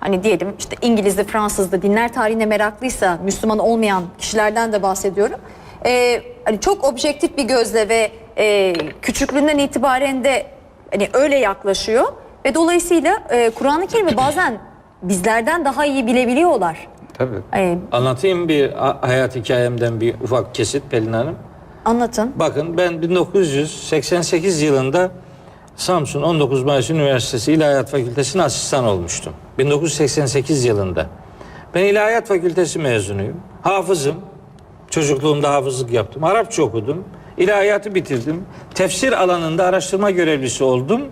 Hani diyelim işte İngiliz'de, Fransız'da dinler tarihine meraklıysa Müslüman olmayan kişilerden de bahsediyorum. Ee, hani çok objektif bir gözle ve e, küçüklüğünden itibaren de hani öyle yaklaşıyor ve dolayısıyla e, Kur'an-ı Kerim'i bazen bizlerden daha iyi bilebiliyorlar. Tabii. Ee, Anlatayım bir hayat hikayemden bir ufak kesit Pelin Hanım. anlatın. Bakın ben 1988 yılında Samsun 19 Mayıs Üniversitesi İlahiyat Fakültesi'ne asistan olmuştum. 1988 yılında. Ben İlahiyat Fakültesi mezunuyum. Hafızım. Çocukluğumda hafızlık yaptım. Arapça okudum. İlahiyatı bitirdim. Tefsir alanında araştırma görevlisi oldum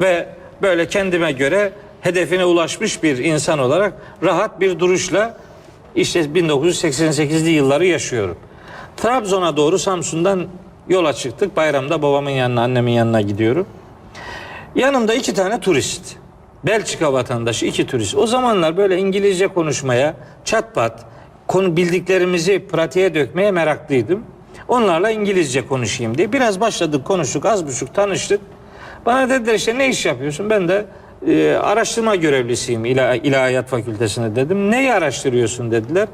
ve böyle kendime göre hedefine ulaşmış bir insan olarak rahat bir duruşla işte 1988'li yılları yaşıyorum. Trabzon'a doğru Samsun'dan yola çıktık. Bayramda babamın yanına, annemin yanına gidiyorum. Yanımda iki tane turist. Belçika vatandaşı iki turist. O zamanlar böyle İngilizce konuşmaya çat pat konu bildiklerimizi pratiğe dökmeye meraklıydım. Onlarla İngilizce konuşayım diye. Biraz başladık konuştuk az buçuk tanıştık. Bana dediler işte ne iş yapıyorsun? Ben de e, araştırma görevlisiyim İlah, İlahiyat Fakültesinde dedim. Neyi araştırıyorsun dediler.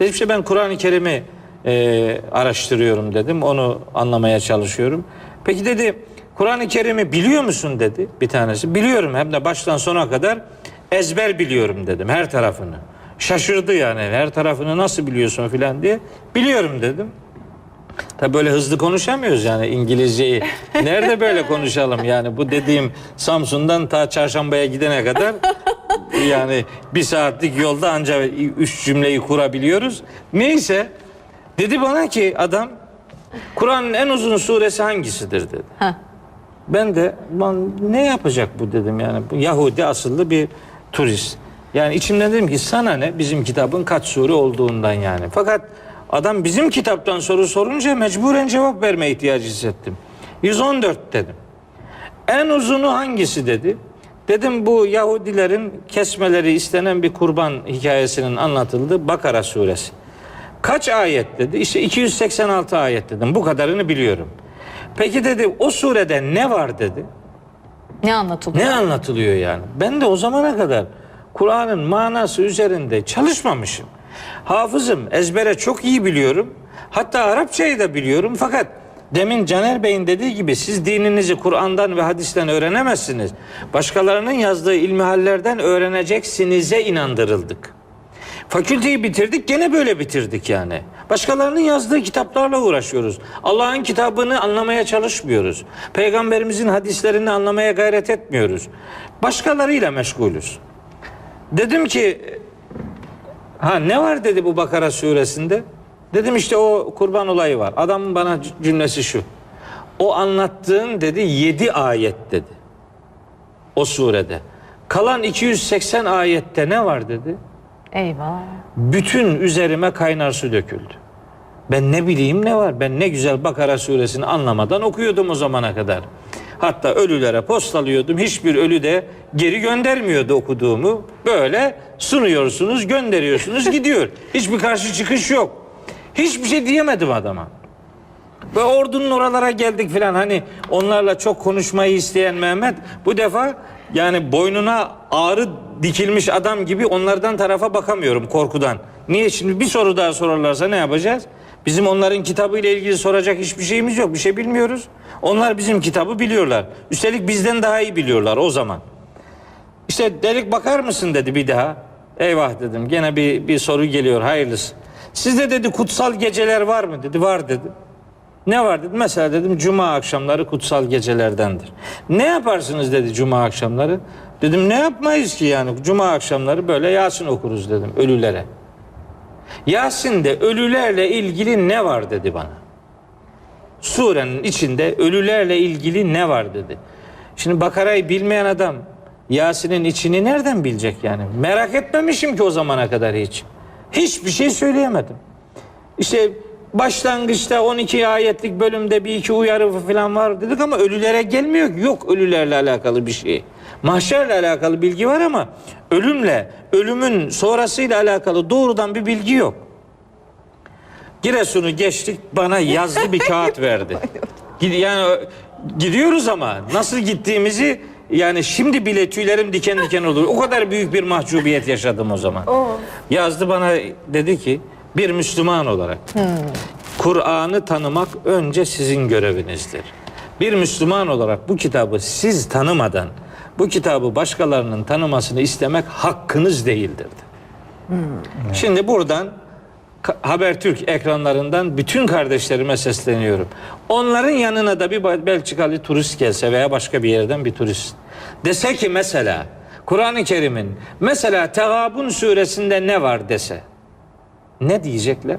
Dedim işte ben Kur'an-ı Kerim'i e, araştırıyorum dedim. Onu anlamaya çalışıyorum. Peki dedi Kur'an-ı Kerim'i biliyor musun dedi bir tanesi. Biliyorum hem de baştan sona kadar ezber biliyorum dedim her tarafını. Şaşırdı yani her tarafını nasıl biliyorsun filan diye. Biliyorum dedim. Tabi böyle hızlı konuşamıyoruz yani İngilizceyi. Nerede böyle konuşalım yani bu dediğim Samsun'dan ta Çarşamba'ya gidene kadar yani bir saatlik yolda ancak üç cümleyi kurabiliyoruz. Neyse dedi bana ki adam Kur'an'ın en uzun suresi hangisidir dedi. Heh. Ben de lan ne yapacak bu dedim yani. Bu Yahudi asıllı bir turist. Yani içimden dedim ki sana ne bizim kitabın kaç sure olduğundan yani. Fakat adam bizim kitaptan soru sorunca mecburen cevap verme ihtiyacı hissettim. 114 dedim. En uzunu hangisi dedi. Dedim bu Yahudilerin kesmeleri istenen bir kurban hikayesinin anlatıldığı Bakara suresi. Kaç ayet dedi? İşte 286 ayet dedim. Bu kadarını biliyorum. Peki dedi o surede ne var dedi. Ne anlatılıyor? Ne anlatılıyor yani? Ben de o zamana kadar Kur'an'ın manası üzerinde çalışmamışım. Hafızım, ezbere çok iyi biliyorum. Hatta Arapçayı da biliyorum fakat demin Caner Bey'in dediği gibi siz dininizi Kur'an'dan ve hadisten öğrenemezsiniz. Başkalarının yazdığı ilmihallerden öğreneceksinize inandırıldık. Fakülteyi bitirdik gene böyle bitirdik yani. Başkalarının yazdığı kitaplarla uğraşıyoruz. Allah'ın kitabını anlamaya çalışmıyoruz. Peygamberimizin hadislerini anlamaya gayret etmiyoruz. Başkalarıyla meşgulüz. Dedim ki ha ne var dedi bu Bakara suresinde? Dedim işte o kurban olayı var. Adamın bana cümlesi şu. O anlattığın dedi yedi ayet dedi. O surede. Kalan 280 ayette ne var dedi? Eyvah. bütün üzerime kaynar su döküldü. Ben ne bileyim ne var? Ben ne güzel Bakara suresini anlamadan okuyordum o zamana kadar. Hatta ölülere postalıyordum. Hiçbir ölü de geri göndermiyordu okuduğumu. Böyle sunuyorsunuz, gönderiyorsunuz, gidiyor. Hiçbir karşı çıkış yok. Hiçbir şey diyemedim adama. Ve ordunun oralara geldik filan hani onlarla çok konuşmayı isteyen Mehmet bu defa yani boynuna ağrı dikilmiş adam gibi onlardan tarafa bakamıyorum korkudan. Niye şimdi bir soru daha sorarlarsa ne yapacağız? Bizim onların kitabı ile ilgili soracak hiçbir şeyimiz yok. Bir şey bilmiyoruz. Onlar bizim kitabı biliyorlar. Üstelik bizden daha iyi biliyorlar o zaman. İşte delik bakar mısın dedi bir daha. Eyvah dedim. Gene bir, bir soru geliyor hayırlısı. Sizde dedi kutsal geceler var mı dedi. Var dedi. Ne var dedim. Mesela dedim cuma akşamları kutsal gecelerdendir. Ne yaparsınız dedi cuma akşamları. Dedim ne yapmayız ki yani cuma akşamları böyle Yasin okuruz dedim ölülere. Yasin'de ölülerle ilgili ne var dedi bana. Surenin içinde ölülerle ilgili ne var dedi. Şimdi Bakara'yı bilmeyen adam Yasin'in içini nereden bilecek yani? Merak etmemişim ki o zamana kadar hiç. Hiçbir şey söyleyemedim. İşte başlangıçta 12 ayetlik bölümde bir iki uyarı falan var dedik ama ölülere gelmiyor ki. Yok ölülerle alakalı bir şey. Mahşerle alakalı bilgi var ama ölümle, ölümün sonrasıyla alakalı doğrudan bir bilgi yok. Giresun'u geçtik bana yazılı bir kağıt verdi. Gid- Yani gidiyoruz ama nasıl gittiğimizi Yani şimdi bile tüylerim diken diken olur. O kadar büyük bir mahcubiyet yaşadım o zaman. Yazdı bana dedi ki bir Müslüman olarak Kur'an'ı tanımak önce sizin görevinizdir. Bir Müslüman olarak bu kitabı siz tanımadan bu kitabı başkalarının tanımasını istemek hakkınız değildir. Şimdi buradan Habertürk ekranlarından bütün kardeşlerime sesleniyorum. Onların yanına da bir Belçikalı turist gelse veya başka bir yerden bir turist dese ki mesela Kur'an-ı Kerim'in mesela Tegabun suresinde ne var dese ne diyecekler?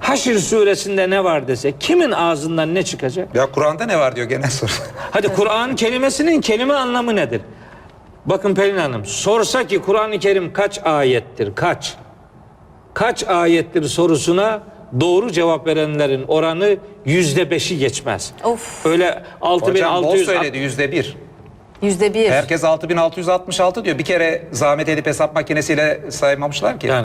Haşr suresinde ne var dese kimin ağzından ne çıkacak? Ya Kur'an'da ne var diyor genel soru. Hadi Kur'an kelimesinin kelime anlamı nedir? Bakın Pelin Hanım sorsa ki Kur'an-ı Kerim kaç ayettir? Kaç? Kaç ayettir sorusuna doğru cevap verenlerin oranı yüzde beşi geçmez. Of. Öyle Hocam bol 6600 söyledi yüzde bir. Yüzde bir. Herkes 6666 diyor. Bir kere zahmet edip hesap makinesiyle saymamışlar ki. Yani